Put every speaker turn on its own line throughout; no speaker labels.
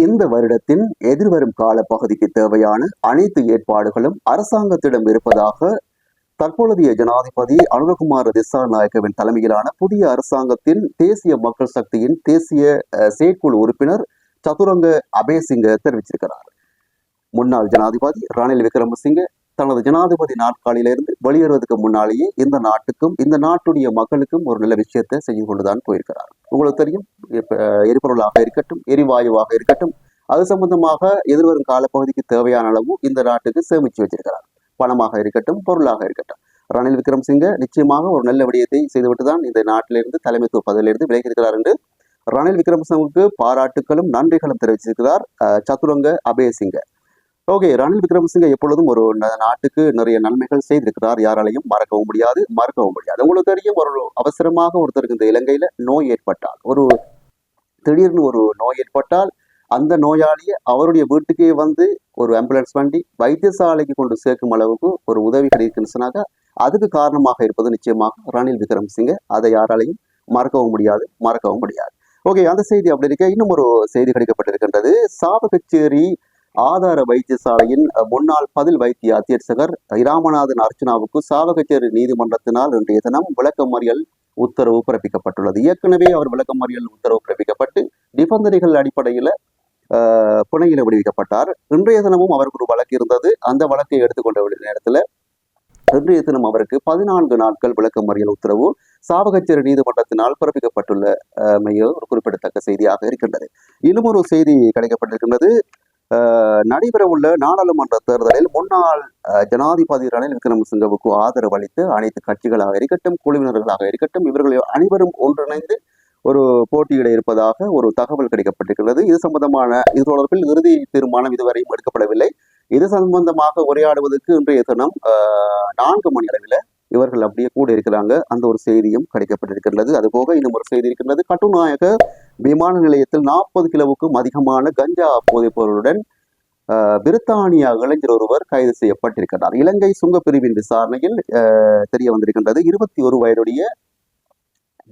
இந்த வருடத்தின் எதிர்வரும் கால பகுதிக்கு தேவையான அனைத்து ஏற்பாடுகளும் அரசாங்கத்திடம் இருப்பதாக தற்பொழுதைய ஜனாதிபதி அனுரகுமார் திசாநாயக்கவின் தலைமையிலான புதிய அரசாங்கத்தின் தேசிய மக்கள் சக்தியின் தேசிய அஹ், செயற்குழு உறுப்பினர் சதுரங்க அபேசிங்க தெரிவிச்சிருக்கிறார். முன்னாள் ஜனாதிபதி ரணில் விக்ரமசிங்க தனது ஜனாதிபதி நாட்காலிலிருந்து வெளியேறுவதற்கு முன்னாலேயே இந்த நாட்டுக்கும் இந்த நாட்டுடைய மக்களுக்கும் ஒரு நல்ல விஷயத்தை செய்து கொண்டுதான் போயிருக்கிறார். உங்களுக்கு தெரியும் எரிபொருளாக இருக்கட்டும் எரிவாயுவாக இருக்கட்டும் அது சம்பந்தமாக எதிர்வரும் காலப்பகுதிக்கு தேவையான அளவு இந்த நாட்டுக்கு சேமிச்சு வச்சிருக்கிறார். பணமாக இருக்கட்டும் பொருளாக இருக்கட்டும். ரணில் விக்ரமசிங்க நிச்சயமாக ஒரு நல்ல விடயத்தை செய்துவிட்டு தான் இந்த நாட்டிலிருந்து தலைமைத்துவ பதவியிலிருந்து விலகி இருக்கிறார் என்று ரணில் விக்ரமசிங்கவுக்கு பாராட்டுகளும் நன்றிகளும் தெரிவிச்சிருக்கிறார் சதுரங்க அபயசிங்க. ஓகே ரணில் விக்ரமசிங்க எப்பொழுதும் ஒரு நாட்டுக்கு நிறைய நன்மைகள் செய்திருக்கிறார். யாராலையும் மறக்கவும் முடியாது மறக்கவும் முடியாது. உங்களுக்கு தெரியும் ஒரு அவசரமாக ஒருத்தருக்கு இந்த இலங்கையில நோய் ஏற்பட்டால் ஒரு திடீர்னு ஒரு நோய் ஏற்பட்டால் அந்த நோயாளியை அவருடைய வீட்டுக்கே வந்து ஒரு ஆம்புலன்ஸ் வண்டி வைத்தியசாலைக்கு கொண்டு சேர்க்கும் அளவுக்கு ஒரு உதவி இருக்குன்னு சொன்னாக்க அதுக்கு காரணமாக இருப்பது நிச்சயமாக ரணில் விக்ரமசிங்க. அதை யாராலையும் மறக்கவும் முடியாது மறக்கவும் முடியாது. ஓகே அந்த செய்தி அப்படி இருக்க. இன்னும் ஒரு செய்தி கிடைக்கப்பட்டிருக்கின்றது. சாவகச்சேரி ஆதார வைத்தியசாலையின் முன்னாள் பதில் வைத்திய அத்தியட்சகர் இராமநாதன் அர்ச்சனாவுக்கு சாவகச்சேரி நீதிமன்றத்தினால் இன்றைய தினம் விளக்கமறியல் உத்தரவு பிறப்பிக்கப்பட்டுள்ளது. ஏற்கனவே அவர் விளக்கமறியல் உத்தரவு பிறப்பிக்கப்பட்டு நிபந்தனைகள் அடிப்படையில் புனையில விடுவிக்கப்பட்டார். இன்றைய தினமும் அவருக்கு ஒரு வழக்கு இருந்தது. அந்த வழக்கை எடுத்துக்கொண்ட நேரத்தில் இன்றைய தினம் அவருக்கு பதினான்கு நாட்கள் விளக்கமறியல் உத்தரவு சாவகச்சேரி நீதிமன்றத்தினால் பிறப்பிக்கப்பட்டுள்ள அஹ், மைய ஒரு குறிப்பிடத்தக்க செய்தியாக இருக்கின்றது. இன்னும் ஒரு செய்தி கிடைக்கப்பட்டிருக்கின்றது. நடைபெறவுள்ள நாடாளுமன்ற தேர்தலில் முன்னாள் ஜனாதிபதி ரணில் விக்ரமசிங்கவுக்கு ஆதரவு அளித்து அனைத்து கட்சிகளாக இருக்கட்டும் குழுவினர்களாக இருக்கட்டும் இவர்கள் அனைவரும் ஒன்றிணைந்து ஒரு போட்டியிட இருப்பதாக ஒரு தகவல் கிடைக்கப்பட்டிருக்கிறது. இது சம்பந்தமான இது தொடர்பில் இறுதி தீர்மானம் இதுவரையும் எடுக்கப்படவில்லை. இது சம்பந்தமாக உரையாடுவதற்கு இன்றைய தினம் நான்கு மணி அளவில் இவர்கள் அப்படியே கூட இருக்கிறாங்க. அந்த ஒரு செய்தியும் கிடைக்கப்பட்டிருக்கின்றது அதுபோக இன்னும் ஒரு செய்தி இருக்கின்றது. கட்டுநாயக விமான நிலையத்தில் நாற்பது கிலோவுக்கும் அதிகமான கஞ்சா போதைப் பொருளுடன் பிரித்தானிய பிரித்தானியா இளைஞர் ஒருவர் கைது செய்யப்பட்டிருக்கிறார். இலங்கை சுங்கப்பிரிவின் விசாரணையில் தெரிய வந்திருக்கின்றது. இருபத்தி ஒரு வயதுடைய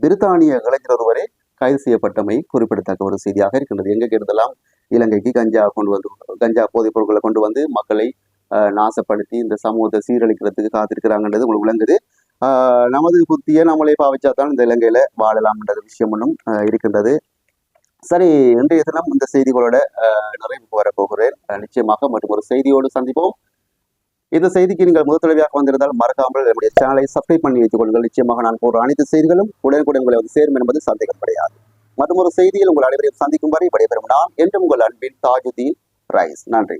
பிரித்தானிய இளைஞர் ஒருவரே கைது செய்யப்பட்டமை குறிப்பிடத்தக்க ஒரு செய்தியாக இருக்கின்றது. எங்க கேட்டதெல்லாம் இலங்கைக்கு கஞ்சா கொண்டு வந்து கஞ்சா போதைப் பொருட்களை கொண்டு வந்து மக்களை நாசப்படுத்தி இந்த சமூகத்தை சீரழிக்கிறதுக்கு காத்திருக்கிறாங்கன்றது உங்களுக்கு விளங்குது. ஆஹ், நமது புத்தியை நம்மளே பாவிச்சா தான் இந்த இலங்கையில வாழலாம்ன்ற விஷயம் ஒன்றும் இருக்கின்றது. சரி இன்றைய தினம் இந்த செய்திகளோட நிறைவுக்கு வரப்போகிறேன் நிச்சயமாக மற்றும் ஒரு செய்தியோடு சந்திப்போம். இந்த செய்திக்கு நீங்கள் முதல் வந்திருந்தால் மறக்காமல் நம்முடைய சேனலை சப்ஸ்கிரைப் பண்ணி வைத்துக் கொள்ளுங்கள். நிச்சயமாக நான் போடுற அனைத்து செய்திகளும் உடனுக்குடன் உங்களை வந்து சேரும் என்பது சந்தேகம் கிடையாது. மற்றும் ஒரு செய்தியில் உங்கள் அனைவரையும் சந்திக்கும் வரை விடைபெறும் நான் என்றும் உங்கள் அன்பின் தாஜுதீன் ரைஸ். நன்றி.